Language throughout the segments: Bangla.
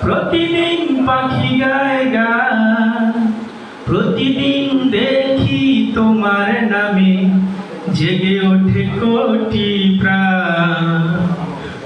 প্রতিদিন পাখি গায় গান, প্রতিদিন দেখি তোমার নামে জেগে ওঠে কোটি প্রাণ।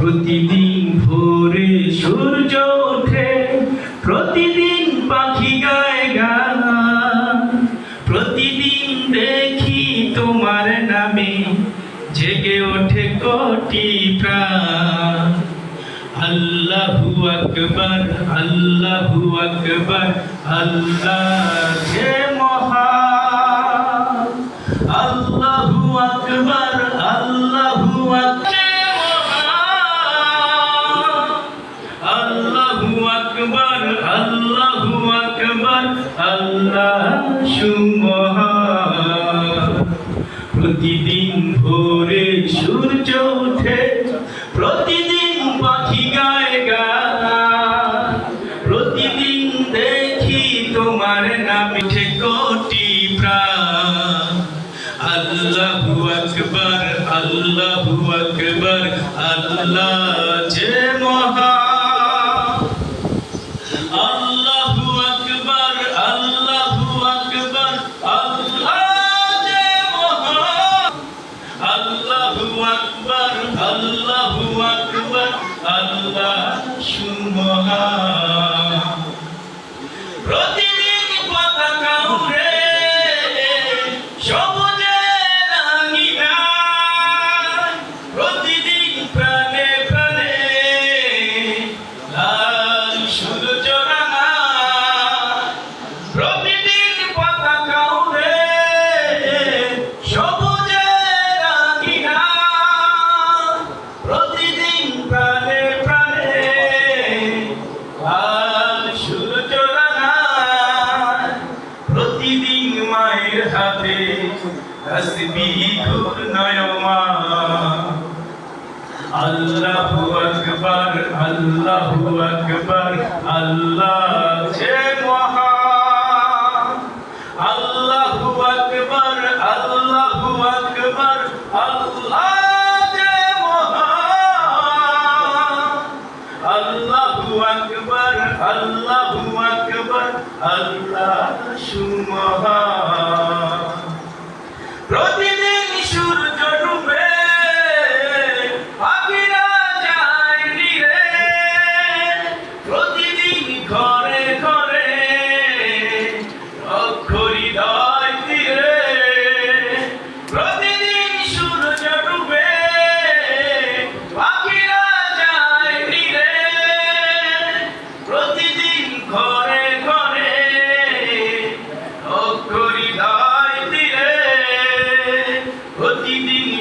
প্রতিদিন ভোরে সূর্য ওঠে, প্রতিদিন পাখি গায় গান, প্রতিদিন দেখি তোমার নামে জেগে ওঠে কোটি প্রাণ। আল্লাহু আকবার আল্লাহু আকবার, আল্লাহ যে মহান। আল্লাহু আকবার, আল্লাহু আল্লাহু আকবার আল্লাহু আকবার, আল্লাহ সুমহান প্রতিদিন ভোরে সূর্য ওঠে, প্রতিদিন তোমার নামে কোটি প্রাণ। আল্লাহু আকবার, আল্লাহু আল্লাহ যে মহান। আল্লাহু আকবার, আল্লাহু যে মহান। আল্লাহু আকবার আল্লাহু আকবার, আল্লাহ সুমহান। মায়ের হাতে হাসবি খুব নয়মা আল্লাহু আকবার আল্লাহু আকবার, আল্লাহ যে মহা আল্লাহু আকবার আল্লাহু আকবার, আল্লাহ আল্লাহ সুমহা। প্রতিদিন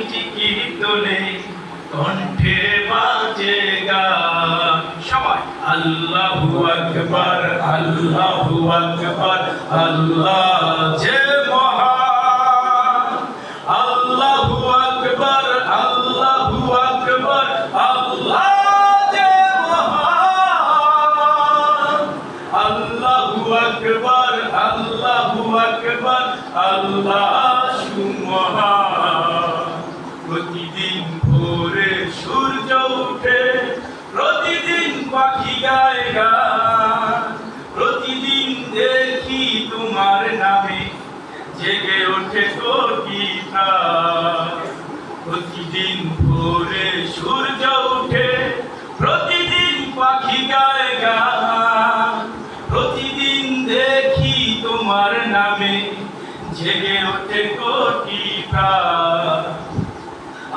টিকির কণ্ঠে বাজে সবাই, আল্লাহু আকবার আল্লাহু আকবার, আল্লাহ যে মহান। আল্লাহু আকবার আল্লাহু আকবার, আল্লাহ আল্লাহ সুমহান। প্রতিদিন ভোরে সূর্য উঠে প্রতিদিন পাখি গায় প্রতিদিন দেখি তোমার নামে জেগে ওঠে কোটি প্রতিদিন ভোরে সূর্য উঠে প্রতিদিন পাখি গায় প্রতিদিন দেখি তোমার নামে জেগে ওঠে কোটি